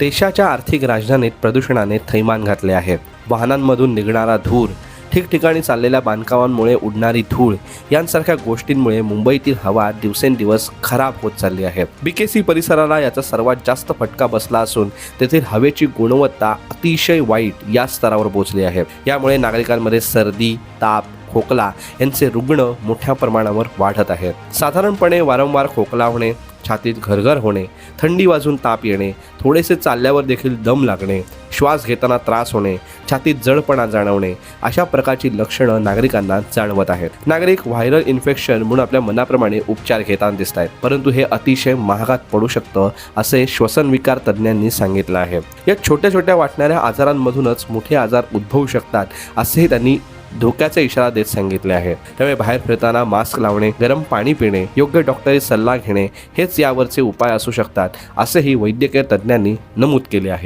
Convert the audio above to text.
देशाच्या आर्थिक राजधानीत प्रदूषणाने थैमान घातले आहे. वाहनांमधून निघणारा धूर ठिकठिकाणी चाललेल्या बांधकामांमुळे उडणारी धूळ यांसारख्या गोष्टींमुळे मुंबईतील हवा दिवसेंदिवस खराब होत चालली आहे. बीकेसी परिसराला याचा सर्वात जास्त फटका बसला असून तेथील हवेची गुणवत्ता अतिशय वाईट या स्तरावर पोहोचली आहे. यामुळे नागरिकांमध्ये सर्दी ताप खोकला यांचे रुग्ण मोठ्या प्रमाणावर वाढत आहेत. साधारणपणे वारंवार खोकला होणे छातीत घरघर होणे थंडी वाजून ताप येणे थोडेसे चालल्यावर देखील दम लागणे श्वास घेताना त्रास होणे छातीत जडपणा जाणवणे अशा प्रकारची लक्षणं नागरिकांना जाणवत आहेत. नागरिक व्हायरल इन्फेक्शन म्हणून आपल्या मनाप्रमाणे उपचार घेताना दिसत आहेत परंतु हे अतिशय महागात पडू शकतं असे श्वसन विकार तज्ज्ञांनी सांगितलं आहे. या छोट्या छोट्या वाटणाऱ्या आजारांमधूनच मोठे आजार उद्भवू शकतात असेही त्यांनी धोक्याचा इशारा देत सांगितले आहे. त्यामुळे बाहेर फिरताना मास्क लावणे गरम पाणी पिणे योग्य डॉक्टरी सल्ला घेणे हेच यावरचे उपाय असू शकतात असेही वैद्यकीय तज्ज्ञांनी नमूद केले आहे.